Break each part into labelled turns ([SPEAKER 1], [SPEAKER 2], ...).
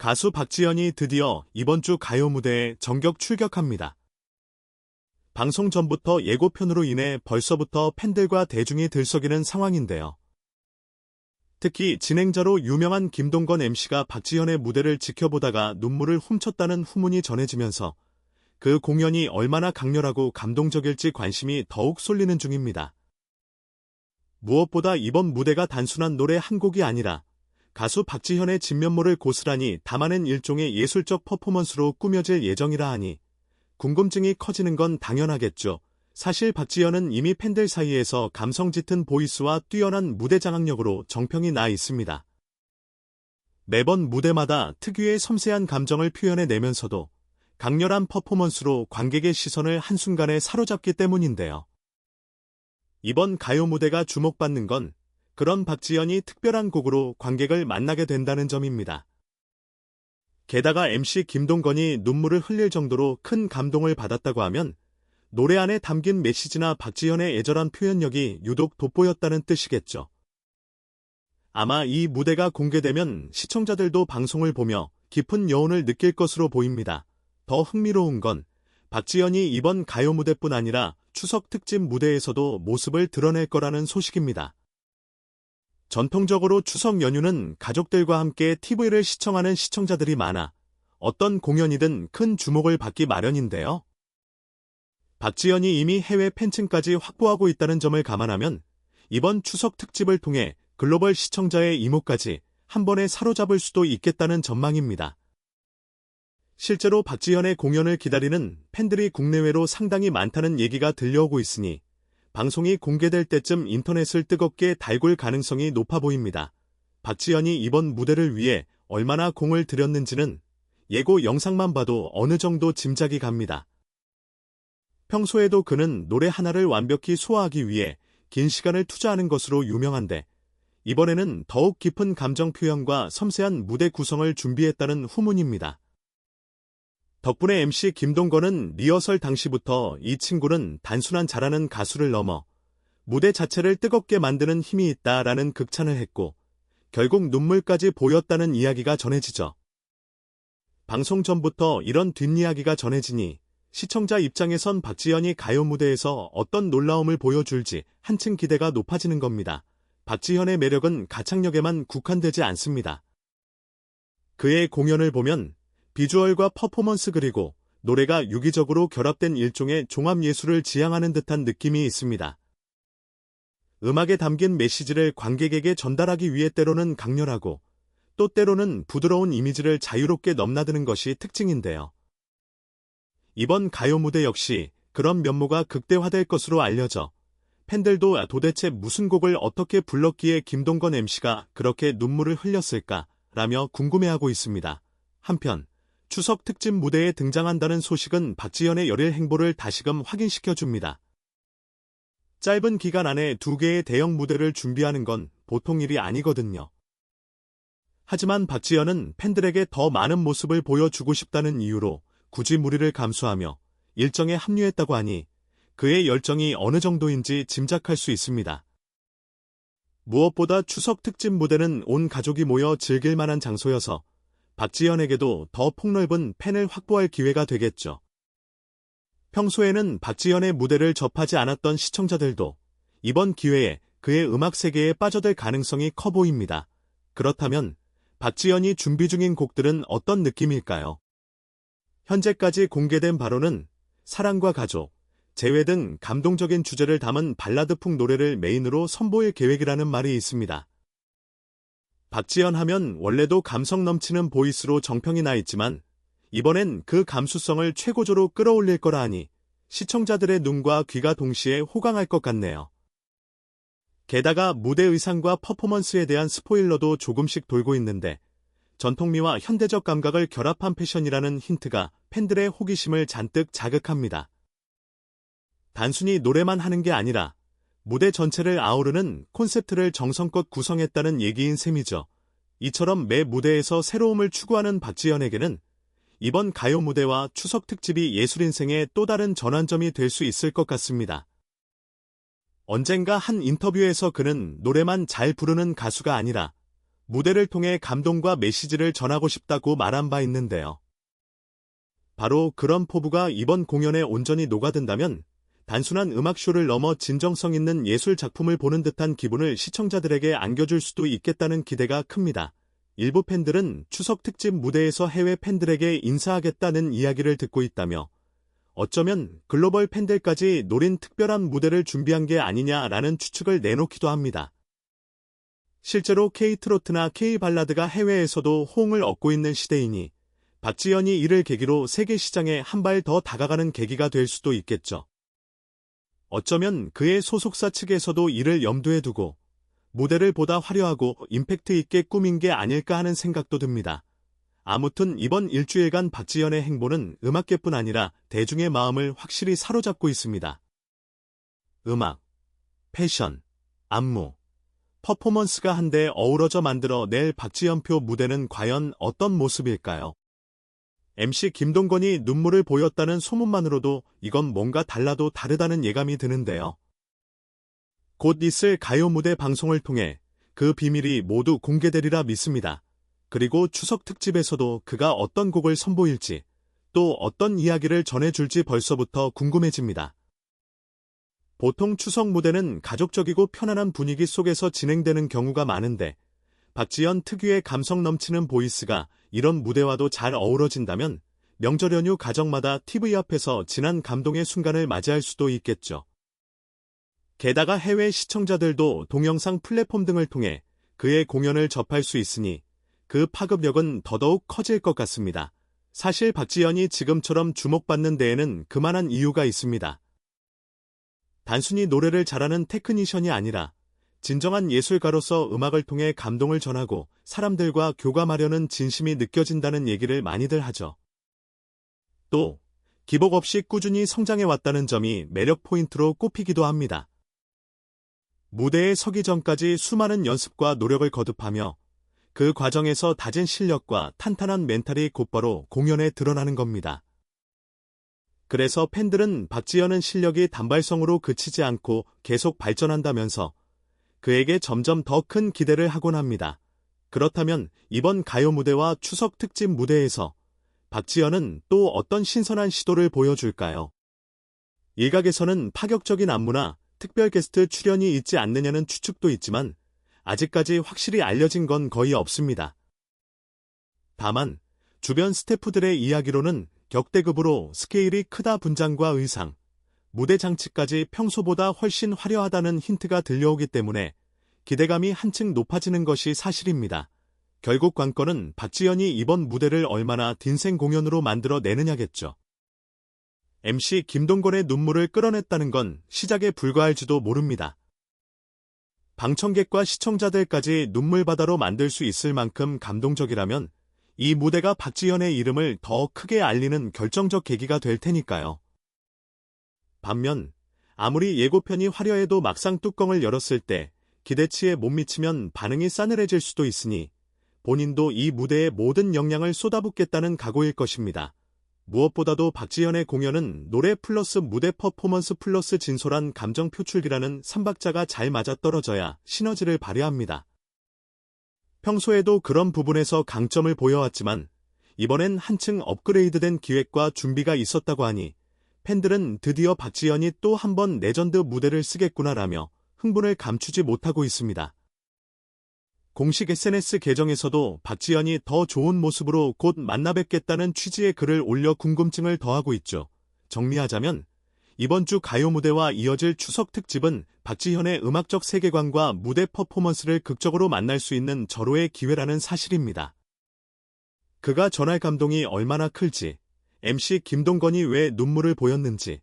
[SPEAKER 1] 가수 박지현이 드디어 이번 주 가요 무대에 정격 출격합니다. 방송 전부터 예고편으로 인해 벌써부터 팬들과 대중이 들썩이는 상황인데요. 특히 진행자로 유명한 김동건 MC가 박지현의 무대를 지켜보다가 눈물을 훔쳤다는 후문이 전해지면서 그 공연이 얼마나 강렬하고 감동적일지 관심이 더욱 쏠리는 중입니다. 무엇보다 이번 무대가 단순한 노래 한 곡이 아니라 가수 박지현의 진면모를 고스란히 담아낸 일종의 예술적 퍼포먼스로 꾸며질 예정이라 하니 궁금증이 커지는 건 당연하겠죠. 사실 박지현은 이미 팬들 사이에서 감성 짙은 보이스와 뛰어난 무대 장악력으로 정평이 나 있습니다. 매번 무대마다 특유의 섬세한 감정을 표현해내면서도 강렬한 퍼포먼스로 관객의 시선을 한순간에 사로잡기 때문인데요. 이번 가요 무대가 주목받는 건 그런 박지현이 특별한 곡으로 관객을 만나게 된다는 점입니다. 게다가 MC 김동건이 눈물을 흘릴 정도로 큰 감동을 받았다고 하면 노래 안에 담긴 메시지나 박지현의 애절한 표현력이 유독 돋보였다는 뜻이겠죠. 아마 이 무대가 공개되면 시청자들도 방송을 보며 깊은 여운을 느낄 것으로 보입니다. 더 흥미로운 건 박지현이 이번 가요 무대뿐 아니라 추석 특집 무대에서도 모습을 드러낼 거라는 소식입니다. 전통적으로 추석 연휴는 가족들과 함께 TV를 시청하는 시청자들이 많아 어떤 공연이든 큰 주목을 받기 마련인데요. 박지현이 이미 해외 팬층까지 확보하고 있다는 점을 감안하면 이번 추석 특집을 통해 글로벌 시청자의 이목까지 한 번에 사로잡을 수도 있겠다는 전망입니다. 실제로 박지현의 공연을 기다리는 팬들이 국내외로 상당히 많다는 얘기가 들려오고 있으니 방송이 공개될 때쯤 인터넷을 뜨겁게 달굴 가능성이 높아 보입니다. 박지현이 이번 무대를 위해 얼마나 공을 들였는지는 예고 영상만 봐도 어느 정도 짐작이 갑니다. 평소에도 그는 노래 하나를 완벽히 소화하기 위해 긴 시간을 투자하는 것으로 유명한데 이번에는 더욱 깊은 감정 표현과 섬세한 무대 구성을 준비했다는 후문입니다. 덕분에 MC 김동건은 리허설 당시부터 이 친구는 단순한 잘하는 가수를 넘어 무대 자체를 뜨겁게 만드는 힘이 있다라는 극찬을 했고 결국 눈물까지 보였다는 이야기가 전해지죠. 방송 전부터 이런 뒷이야기가 전해지니 시청자 입장에선 박지현이 가요 무대에서 어떤 놀라움을 보여줄지 한층 기대가 높아지는 겁니다. 박지현의 매력은 가창력에만 국한되지 않습니다. 그의 공연을 보면 비주얼과 퍼포먼스 그리고 노래가 유기적으로 결합된 일종의 종합예술을 지향하는 듯한 느낌이 있습니다. 음악에 담긴 메시지를 관객에게 전달하기 위해 때로는 강렬하고 또 때로는 부드러운 이미지를 자유롭게 넘나드는 것이 특징인데요. 이번 가요 무대 역시 그런 면모가 극대화될 것으로 알려져 팬들도 도대체 무슨 곡을 어떻게 불렀기에 김동건 MC가 그렇게 눈물을 흘렸을까 라며 궁금해하고 있습니다. 한편 추석 특집 무대에 등장한다는 소식은 박지현의 열일 행보를 다시금 확인시켜줍니다. 짧은 기간 안에 두 개의 대형 무대를 준비하는 건 보통 일이 아니거든요. 하지만 박지현은 팬들에게 더 많은 모습을 보여주고 싶다는 이유로 굳이 무리를 감수하며 일정에 합류했다고 하니 그의 열정이 어느 정도인지 짐작할 수 있습니다. 무엇보다 추석 특집 무대는 온 가족이 모여 즐길 만한 장소여서 박지현에게도 더 폭넓은 팬을 확보할 기회가 되겠죠. 평소에는 박지현의 무대를 접하지 않았던 시청자들도 이번 기회에 그의 음악 세계에 빠져들 가능성이 커 보입니다. 그렇다면 박지현이 준비 중인 곡들은 어떤 느낌일까요? 현재까지 공개된 바로는 사랑과 가족, 재회 등 감동적인 주제를 담은 발라드풍 노래를 메인으로 선보일 계획이라는 말이 있습니다. 박지현 하면 원래도 감성 넘치는 보이스로 정평이 나 있지만 이번엔 그 감수성을 최고조로 끌어올릴 거라 하니 시청자들의 눈과 귀가 동시에 호강할 것 같네요. 게다가 무대 의상과 퍼포먼스에 대한 스포일러도 조금씩 돌고 있는데 전통미와 현대적 감각을 결합한 패션이라는 힌트가 팬들의 호기심을 잔뜩 자극합니다. 단순히 노래만 하는 게 아니라 무대 전체를 아우르는 콘셉트를 정성껏 구성했다는 얘기인 셈이죠. 이처럼 매 무대에서 새로움을 추구하는 박지현에게는 이번 가요 무대와 추석 특집이 예술 인생의 또 다른 전환점이 될 수 있을 것 같습니다. 언젠가 한 인터뷰에서 그는 노래만 잘 부르는 가수가 아니라 무대를 통해 감동과 메시지를 전하고 싶다고 말한 바 있는데요. 바로 그런 포부가 이번 공연에 온전히 녹아든다면 단순한 음악쇼를 넘어 진정성 있는 예술 작품을 보는 듯한 기분을 시청자들에게 안겨줄 수도 있겠다는 기대가 큽니다. 일부 팬들은 추석 특집 무대에서 해외 팬들에게 인사하겠다는 이야기를 듣고 있다며 어쩌면 글로벌 팬들까지 노린 특별한 무대를 준비한 게 아니냐라는 추측을 내놓기도 합니다. 실제로 K-트로트나 K-발라드가 해외에서도 호응을 얻고 있는 시대이니 박지연이 이를 계기로 세계 시장에 한 발 더 다가가는 계기가 될 수도 있겠죠. 어쩌면 그의 소속사 측에서도 이를 염두에 두고 무대를 보다 화려하고 임팩트 있게 꾸민 게 아닐까 하는 생각도 듭니다. 아무튼 이번 일주일간 박지연의 행보는 음악계뿐 아니라 대중의 마음을 확실히 사로잡고 있습니다. 음악, 패션, 안무, 퍼포먼스가 한데 어우러져 만들어 낼 박지연표 무대는 과연 어떤 모습일까요? MC 김동건이 눈물을 보였다는 소문만으로도 이건 뭔가 달라도 다르다는 예감이 드는데요. 곧 있을 가요 무대 방송을 통해 그 비밀이 모두 공개되리라 믿습니다. 그리고 추석 특집에서도 그가 어떤 곡을 선보일지 또 어떤 이야기를 전해줄지 벌써부터 궁금해집니다. 보통 추석 무대는 가족적이고 편안한 분위기 속에서 진행되는 경우가 많은데 박지연 특유의 감성 넘치는 보이스가 이런 무대와도 잘 어우러진다면 명절 연휴 가정마다 TV 앞에서 진한 감동의 순간을 맞이할 수도 있겠죠. 게다가 해외 시청자들도 동영상 플랫폼 등을 통해 그의 공연을 접할 수 있으니 그 파급력은 더더욱 커질 것 같습니다. 사실 박지연이 지금처럼 주목받는 데에는 그만한 이유가 있습니다. 단순히 노래를 잘하는 테크니션이 아니라 진정한 예술가로서 음악을 통해 감동을 전하고 사람들과 교감하려는 진심이 느껴진다는 얘기를 많이들 하죠. 또 기복 없이 꾸준히 성장해 왔다는 점이 매력 포인트로 꼽히기도 합니다. 무대에 서기 전까지 수많은 연습과 노력을 거듭하며 그 과정에서 다진 실력과 탄탄한 멘탈이 곧바로 공연에 드러나는 겁니다. 그래서 팬들은 박지연은 실력이 단발성으로 그치지 않고 계속 발전한다면서 그에게 점점 더 큰 기대를 하곤 합니다. 그렇다면 이번 가요 무대와 추석 특집 무대에서 박지연은 또 어떤 신선한 시도를 보여줄까요? 일각에서는 파격적인 안무나 특별 게스트 출연이 있지 않느냐는 추측도 있지만 아직까지 확실히 알려진 건 거의 없습니다. 다만 주변 스태프들의 이야기로는 격대급으로 스케일이 크다 분장과 의상, 무대 장치까지 평소보다 훨씬 화려하다는 힌트가 들려오기 때문에 기대감이 한층 높아지는 것이 사실입니다. 결국 관건은 박지연이 이번 무대를 얼마나 딘생 공연으로 만들어 내느냐겠죠. MC 김동건의 눈물을 끌어냈다는 건 시작에 불과할지도 모릅니다. 방청객과 시청자들까지 눈물바다로 만들 수 있을 만큼 감동적이라면 이 무대가 박지연의 이름을 더 크게 알리는 결정적 계기가 될 테니까요. 반면 아무리 예고편이 화려해도 막상 뚜껑을 열었을 때 기대치에 못 미치면 반응이 싸늘해질 수도 있으니 본인도 이 무대에 모든 역량을 쏟아붓겠다는 각오일 것입니다. 무엇보다도 박지현의 공연은 노래 플러스 무대 퍼포먼스 플러스 진솔한 감정 표출기라는 삼박자가 잘 맞아떨어져야 시너지를 발휘합니다. 평소에도 그런 부분에서 강점을 보여왔지만 이번엔 한층 업그레이드된 기획과 준비가 있었다고 하니 팬들은 드디어 박지현이 또 한 번 레전드 무대를 쓰겠구나라며 흥분을 감추지 못하고 있습니다. 공식 SNS 계정에서도 박지현이 더 좋은 모습으로 곧 만나 뵙겠다는 취지의 글을 올려 궁금증을 더하고 있죠. 정리하자면 이번 주 가요 무대와 이어질 추석 특집은 박지현의 음악적 세계관과 무대 퍼포먼스를 극적으로 만날 수 있는 절호의 기회라는 사실입니다. 그가 전할 감동이 얼마나 클지, MC 김동건이 왜 눈물을 보였는지,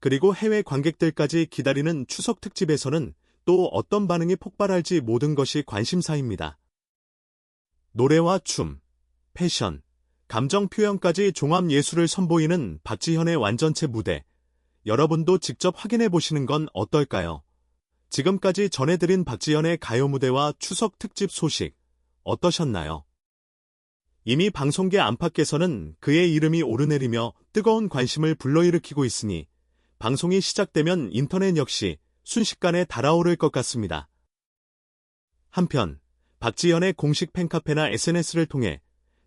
[SPEAKER 1] 그리고 해외 관객들까지 기다리는 추석 특집에서는 또 어떤 반응이 폭발할지 모든 것이 관심사입니다. 노래와 춤, 패션, 감정 표현까지 종합 예술을 선보이는 박지현의 완전체 무대. 여러분도 직접 확인해 보시는 건 어떨까요? 지금까지 전해드린 박지현의 가요 무대와 추석 특집 소식 어떠셨나요? 이미 방송계 안팎에서는 그의 이름이 오르내리며 뜨거운 관심을 불러일으키고 있으니 방송이 시작되면 인터넷 역시 순식간에 달아오를 것 같습니다. 한편 박지연의 공식 팬카페나 SNS를 통해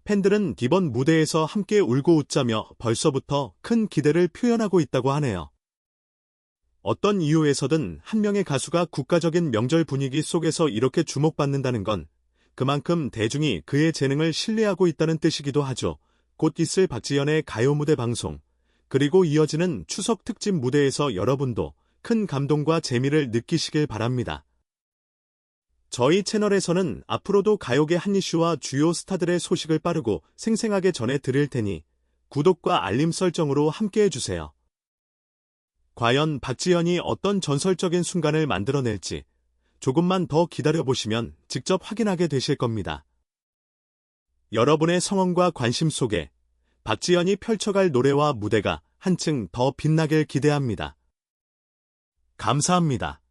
[SPEAKER 1] 팬들은 이번 무대에서 함께 울고 웃자며 벌써부터 큰 기대를 표현하고 있다고 하네요. 어떤 이유에서든 한 명의 가수가 국가적인 명절 분위기 속에서 이렇게 주목받는다는 건 그만큼 대중이 그의 재능을 신뢰하고 있다는 뜻이기도 하죠. 곧 있을 박지연의 가요 무대 방송, 그리고 이어지는 추석 특집 무대에서 여러분도 큰 감동과 재미를 느끼시길 바랍니다. 저희 채널에서는 앞으로도 가요계 한 이슈와 주요 스타들의 소식을 빠르고 생생하게 전해 드릴 테니 구독과 알림 설정으로 함께 해주세요. 과연 박지연이 어떤 전설적인 순간을 만들어낼지 조금만 더 기다려보시면 직접 확인하게 되실 겁니다. 여러분의 성원과 관심 속에 박지연이 펼쳐갈 노래와 무대가 한층 더 빛나길 기대합니다. 감사합니다.